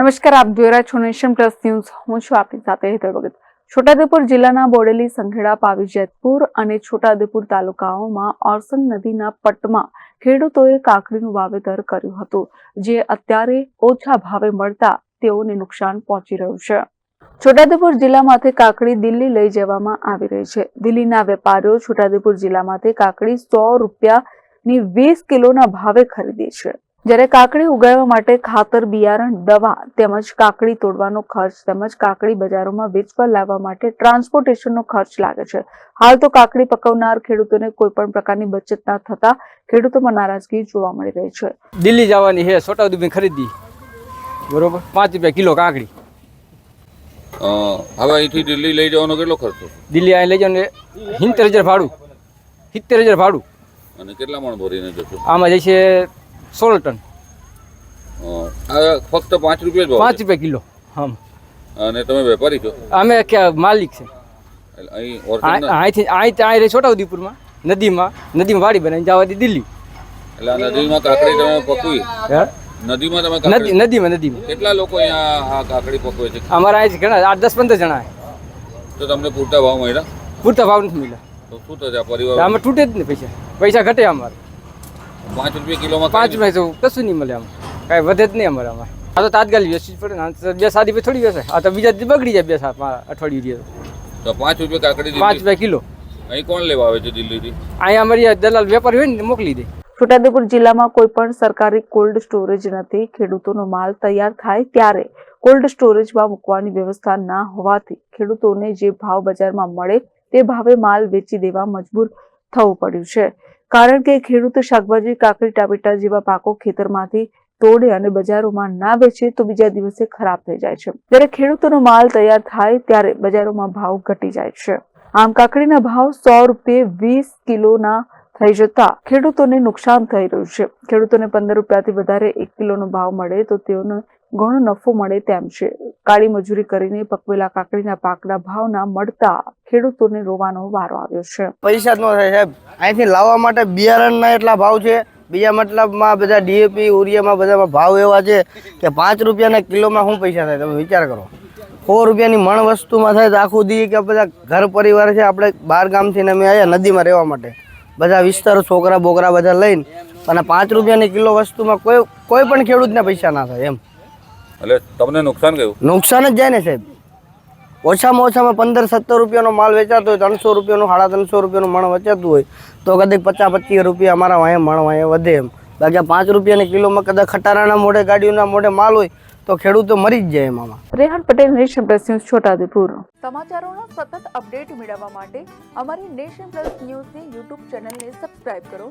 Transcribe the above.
નમસ્કાર, આપ જોઈ રહ્યા છો નેશન પ્લસ ન્યૂઝ. હું છું આપની સાથે હેતલ ભગત. છોટાઉદેપુર જિલ્લાના બોડેલી સંખેડા, પાવી, જેતપુર અને છોટાઉદેપુર તાલુકાઓમાં ઓરસંગ નદીના પટમાં ખેડૂતોએ કાકડીનું વાવેતર કર્યું હતું, જે અત્યારે ઓછા ભાવે મળતા તેઓને નુકસાન પહોંચી રહ્યું છે. છોટાઉદેપુર જિલ્લામાંથી કાકડી દિલ્હી લઈ જવામાં આવી રહી છે. દિલ્હીના વેપારીઓ છોટાઉદેપુર જિલ્લામાંથી કાકડી સો રૂપિયાની વીસ કિલોના ભાવે ખરીદે છે. જ્યારે કાકડી ઉગાડવા માટે ખાતર બિયારણ દવા તેમજ કાકડી તોડવાનો ખર્ચ તેમજ કાકડી બજારોમાં વેચવા લાવવા માટે ટ્રાન્સપોર્ટેશનનો ખર્ચ લાગે છે. હાલ તો કાકડી પકવનાર ખેડૂતોને કોઈ પણ પ્રકારની બચત ના થતા ખેડૂતોમાં નારાજગી જોવા મળી રહી છે. દિલ્હી જવાની છે છોટાઉદેપુર ખરીદી. બરોબર? પાંચ રૂપિયા કિલો કાકડી. હવે અહીંથી દિલ્હી લઈ જવાનો કેટલો ખર્ચો? દિલ્હી અહીં લઈ જવાનું સિત્તેર હજાર ભાડું. સિત્તેર હજાર ભાડું. અને કેટલા મણ ભરીને જશો? આમાં જશે સોળ ટન. ફક્ત પાંચ રૂપિયા પાંચ રૂપિયા કિલો હમ. અને તમે વેપારી છો? અમે માલિક છે. અહીં અહીંથી અહીં અહીં રહી છોટાઉદેપુરમાં નદીમાં નદીમાં વાડી બનાવીને જવા દે દિલ્હી. એટલે નદીમાં કાકડી તમે પકવી? હે? નદીમાં તમે નદી નદીમાં નદીમાં. કેટલા લોકો અહીંયા આ કાકડી પકવે છે? અમારા અહીંથી ઘણા આઠ દસ પંદર જણા તો તમને પૂરતા ભાવ મળ્યા? પૂરતા ભાવ નથી મળ્યા. તો શું થશે? પરિવાર અમે તૂટે જ ને પૈસા. પૈસા ઘટે અમારે. પાંચ રૂપિયા કિલોમાં પાંચ રૂપિયા તો કશું નહીં મળે આમ. કાંઈ વધે જ નહીં અમારે આ તો તાત્કાલિક વેચવી પડે ને. બે સાદી પે થોડી વેચાય. આ તો બીજા દી બગડી જાય બે સાત અઠવાડિયું તો. પાંચ રૂપિયા કાકડી પાંચ રૂપિયા કિલો. અહીં કોણ લેવા આવે છે દિલ્હીથી? અહીંયા અમારી દલાલ વેપારી હોય ને મોકલી દે. છોટાઉદેપુર જિલ્લામાં કોઈ પણ સરકારી કોલ્ડ સ્ટોરેજ નથી. ખેડૂતોનો માલ તૈયાર થાય ત્યારે કોલ્ડ સ્ટોરેજમાં મૂકવાની વ્યવસ્થા ના હોવાથી ખેડૂતોને જે ભાવ બજારમાં મળે તે ભાવે માલ વેચી દેવા મજબૂર થવું પડ્યું છે. કારણ કે ખેડૂત શાકભાજી, કાકડી, ટામેટા જેવા પાકો ખેતરમાંથી તોડે અને બજારોમાં ના વેચે તો બીજા દિવસે ખરાબ થઈ જાય છે. જ્યારે ખેડૂતોનો માલ તૈયાર થાય ત્યારે બજારોમાં ભાવ ઘટી જાય છે. આમ કાકડીના ભાવ સો રૂપિયે વીસ કિલોના થઈ જતા ખેડૂતોને નુકસાન થઈ રહ્યું છે. ખેડૂતોને પંદર રૂપિયાથી વધારે એક કિલોનો ભાવ મળે તો તેઓને ઘણો નફો મળે તેમ છે. કાળી મજૂરી કરીને પકવેલા કાકડીના પાકના ભાવના મળતા ખેડૂતોને રોવાનો વારો આવ્યો છે. પૈસા જ થાય સાહેબ. અહીંથી લાવવા માટે બિયારણના એટલા ભાવ છે. બીજા મતલબમાં બધા ડીએપી ઉરિયામાં બધામાં ભાવ એવા છે કે પાંચ રૂપિયાના કિલોમાં શું પૈસા થાય? તમે વિચાર કરો. સો રૂપિયાની મણ વસ્તુમાં થાય તો આખું દી કે બધા ઘર પરિવાર છે, આપણે બાર ગામથી અમે આવ્યા નદીમાં રહેવા માટે. બધા વિસ્તારો છોકરા બોકરા બધા લઈને અને પાંચ રૂપિયાની કિલો વસ્તુમાં કોઈ કોઈ પણ ખેડૂતને પૈસા ના થાય એમ. એટલે તમને નુકસાન ગયું? નુકસાન જ જાય ને સાહેબ. ઓછામાં ઓછામાં પંદર સત્તર રૂપિયાનો માલ વેચાતો હોય ત્રણસો રૂપિયાનું સાડા ત્રણસો રૂપિયાનું મણ વેચાતું હોય તો કદાચ પચાસ પચીસ રૂપિયા અમારા વાંહે મણ વાંહે વધે એમ. બાકી પાંચ રૂપિયાની કિલોમાં કદાચ ખટારાના મોઢે ગાડીઓના મોઢે માલ હોય તો ખેડૂતો મરી જ જાય એમાં Rehan Patel nation plus news Chhotaudepur. સમાચારોનો સતત અપડેટ મેળવવા માટે અમારી નેશન પ્લસ ન્યૂઝની યુટ્યુબ ચેનલને સબસ્ક્રાઇબ કરો.